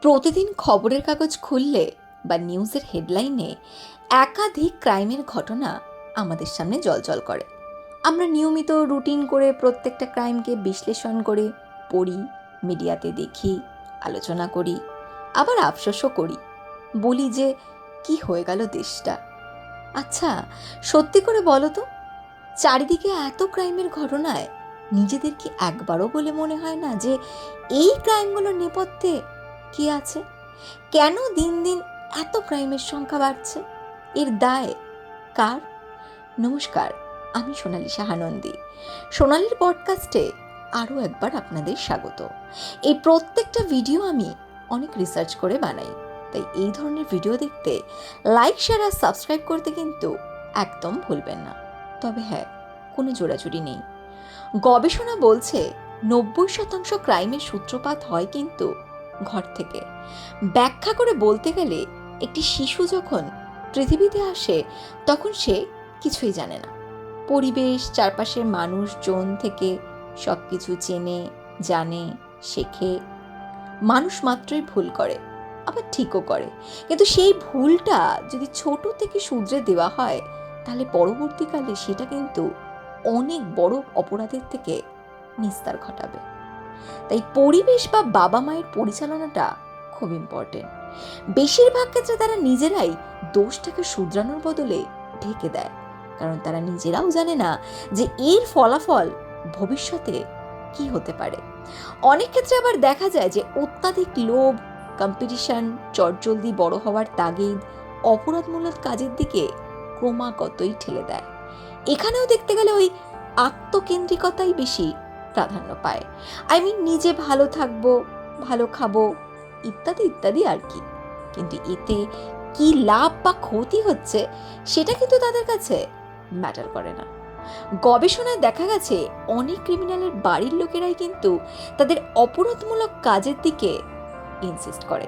প্রতিদিন খবরের কাগজ খুললে বা নিউজের হেডলাইনে একাধিক ক্রাইমের ঘটনা আমাদের সামনে জলজল করে। আমরা নিয়মিত রুটিন করে প্রত্যেকটা ক্রাইমকে বিশ্লেষণ করে, পড়ি, মিডিয়াতে দেখি, আলোচনা করি, আবার আফসোসও করি। বলি যে, কি হয়ে গেল দেশটা? আচ্ছা সত্যি করে বলো তো, চারিদিকে এত ক্রাইমের ঘটনায় নিজেদের কি একবারও বলে মনে হয় না যে, এই ক্রাইমগুলোর নেপথ্যে কি আছে? কেন দিন দিন এত ক্রাইমের সংখ্যা বাড়ছে? এর দায় কার? নমস্কার, আমি সোনালি সাহানন্দী। সোনালির পডকাস্টে আরও একবার আপনাদের স্বাগত। এই প্রত্যেকটা ভিডিও আমি অনেক রিসার্চ করে বানাই। তাই এই ধরনের ভিডিও দেখতে লাইক শেয়ার আর সাবস্ক্রাইব করতে কিন্তু একদম ভুলবেন না। তবে হ্যাঁ কোনো জোড়াজুড়ি নেই। গবেষণা বলছে নব্বই শতাংশ ক্রাইমের সূত্রপাত হয় কিন্তু ঘর থেকে। ব্যাখ্যা করে বলতে গেলে, একটি শিশু যখন পৃথিবীতে আসে, তখন সে কিছুই জানে না। পরিবেশ, চারপাশের মানুষজন থেকে সব কিছু চেনে, জানে, শেখে। মানুষ মাত্রই ভুল করে, আবার ঠিকও করে। কিন্তু সেই ভুলটা যদি ছোট থেকে শুধরে দেওয়া হয়, তাহলে পরবর্তীকালে সেটা কিন্তু অনেক বড় অপরাধের থেকে নিস্তার ঘটাবে। তাই পরিবেশ বা বাবা মায়ের পরিচালনাটা খুব ইম্পর্টেন্ট বেশিরভাগ ক্ষেত্রে তারা নিজেরাই দোষটাকে শুধরানোর বদলে ঢেকে দেয়। কারণ তারা নিজেরাও জানে না যে এর ফলাফল ভবিষ্যতে কি হতে পারে। অনেক ক্ষেত্রে আবার দেখা যায় যে অত্যাধিক লোভ কম্পিটিশন চটজলদি বড় হওয়ার তাগিদ, অপরাধমূলক কাজের দিকে ক্রমাগতই ঠেলে দেয়। এখানেও দেখতে গেলে ওই আত্মকেন্দ্রিকতাই বেশি প্রাধান্য পায়। আই মিন নিজে ভালো থাকব, ভালো খাব, ইত্যাদি ইত্যাদি আর কি। কিন্তু এতে কি লাভ বা ক্ষতি হচ্ছে, সেটা কিন্তু তাদের কাছে ম্যাটার করে না। গবেষণায় দেখা গেছে, অনেক ক্রিমিনালের বাড়ির লোকেরাই কিন্তু তাদের অপরাধমূলক কাজের দিকে ইনসিস্ট করে।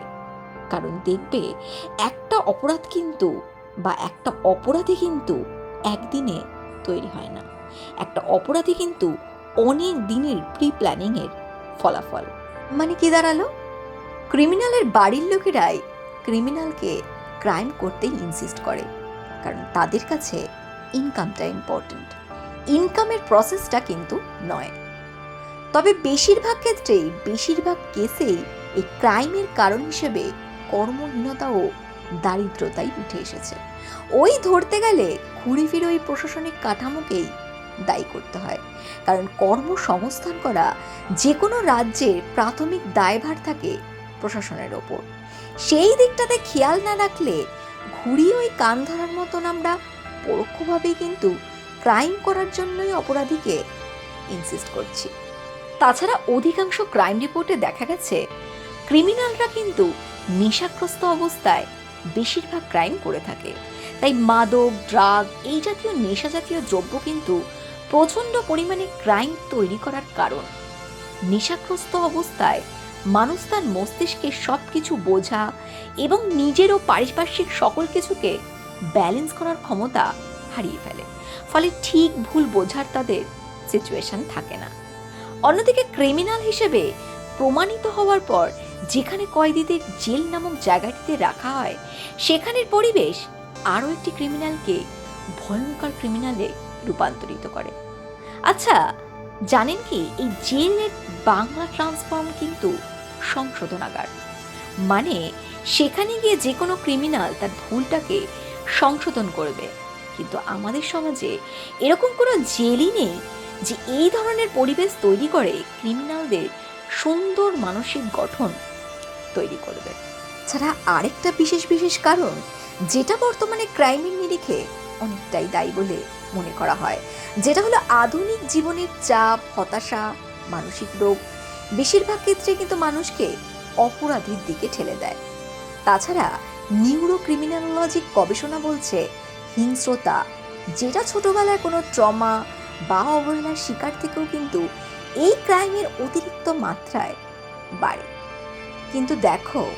কারণ দেখবে, একটা অপরাধ কিন্তু বা একটা অপরাধী কিন্তু একদিনে তৈরি হয় না। একটা অপরাধী কিন্তু অনেক দিনের প্রি প্ল্যানিংয়ের ফলাফল। মানে কি দাঁড়াল? ক্রিমিনালের বাড়ির লোকেরাই ক্রিমিনালকে ক্রাইম করতেই ইনসিস্ট করে, কারণ তাদের কাছে ইনকামটা ইম্পর্ট্যান্ট ইনকামের প্রসেসটা কিন্তু নয়। তবে বেশিরভাগ ক্ষেত্রেই, বেশিরভাগ কেসেই এই ক্রাইমের কারণ হিসেবে কর্মহীনতা ও দারিদ্রতাই উঠে এসেছে। ওই ধরতে গেলে ঘুরে ফিরে ওই প্রশাসনিক কাঠামোকেই দায়ী করতে হয়। কারণ কর্মসংস্থান করা যে কোনো রাজ্যের প্রাথমিক দায়ভার থাকে প্রশাসনের ওপর। সেই দিকটাতে খেয়াল না রাখলে ঘুরিয়ে ওই কান ধরার মতন আমরা পরোক্ষভাবেই কিন্তু ক্রাইম করার জন্যই অপরাধীকে ইনসিস্ট করছি। তাছাড়া অধিকাংশ ক্রাইম রিপোর্টে দেখা গেছে, ক্রিমিনালরা কিন্তু নেশাগ্রস্ত অবস্থায় বেশিরভাগ ক্রাইম করে থাকে। তাই মাদক, ড্রাগ এই জাতীয় নেশা জাতীয় দ্রব্য কিন্তু প্রচণ্ড পরিমাণে ক্রাইম তৈরি করার কারণ। নেশাগ্রস্ত অবস্থায় মানুষ তার মস্তিষ্কে সব কিছু বোঝা এবং নিজের ও পারিপার্শ্বিক সকল কিছুকে ব্যালেন্স করার ক্ষমতা হারিয়ে ফেলে। ফলে ঠিক ভুল বোঝার তাদের সিচুয়েশন থাকে না। অন্যদিকে ক্রিমিনাল হিসেবে প্রমাণিত হওয়ার পর যেখানে কয়েদিদের জেল নামক জায়গাটিতে রাখা হয়, সেখানের পরিবেশ আরও একটি ক্রিমিনালকে ভয়ঙ্কর ক্রিমিনালে রূপান্তরিত করে। আচ্ছা জানেন কি, এই জেলের বাংলা ট্রান্সফর্ম কিন্তু সংশোধনাগার। মানে সেখানে গিয়ে যে কোনো ক্রিমিনাল তার ভুলটাকে সংশোধন করবে। কিন্তু আমাদের সমাজে এরকম কোনো জেলই নেই যে এই ধরনের পরিবেশ তৈরি করে ক্রিমিনালদের সুন্দর মানসিক গঠন তৈরি করবে। ছাড়া আরেকটা বিশেষ বিশেষ কারণ, যেটা বর্তমানে ক্রাইমের নিরিখে অনেকটাই দায়ী বলে মনে করা হয়। যেটা হলো আধুনিক জীবনের চাপ, হতাশা, মানসিক রোগ, বেশিরভাগ ক্ষেত্রে কিন্তু মানুষকে অপরাধীর দিকে ঠেলে দেয়। তাছাড়া নিউরো ক্রিমিনোলজিক গবেষণা বলছে, হিংস্রতা, যেটা ছোটবেলায় কোনো ট্রমা বা অবহেলার শিকার থেকেও কিন্তু এই ক্রাইমের অতিরিক্ত মাত্রায় বাড়ে। কিন্তু দেখো,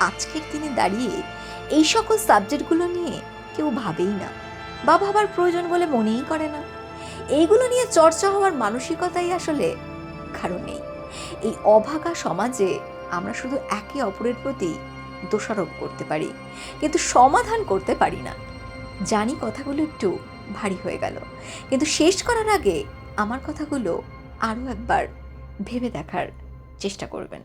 আজকের দিনে দাঁড়িয়ে এই সকল সাবজেক্টগুলো নিয়ে কেউ ভাবেই না। বা ভাবার প্রয়োজন বলে মনেই করে না। এইগুলো নিয়ে চর্চা হওয়ার মানসিকতাই আসলে কারণ নেই। এই অভাগা সমাজে আমরা শুধু একে অপরের প্রতি দোষারোপ করতে পারি, কিন্তু সমাধান করতে পারি না। জানি কথাগুলো একটু ভারী হয়ে গেল, কিন্তু শেষ করার আগে আমার কথাগুলো আরও একবার ভেবে দেখার চেষ্টা করবেন।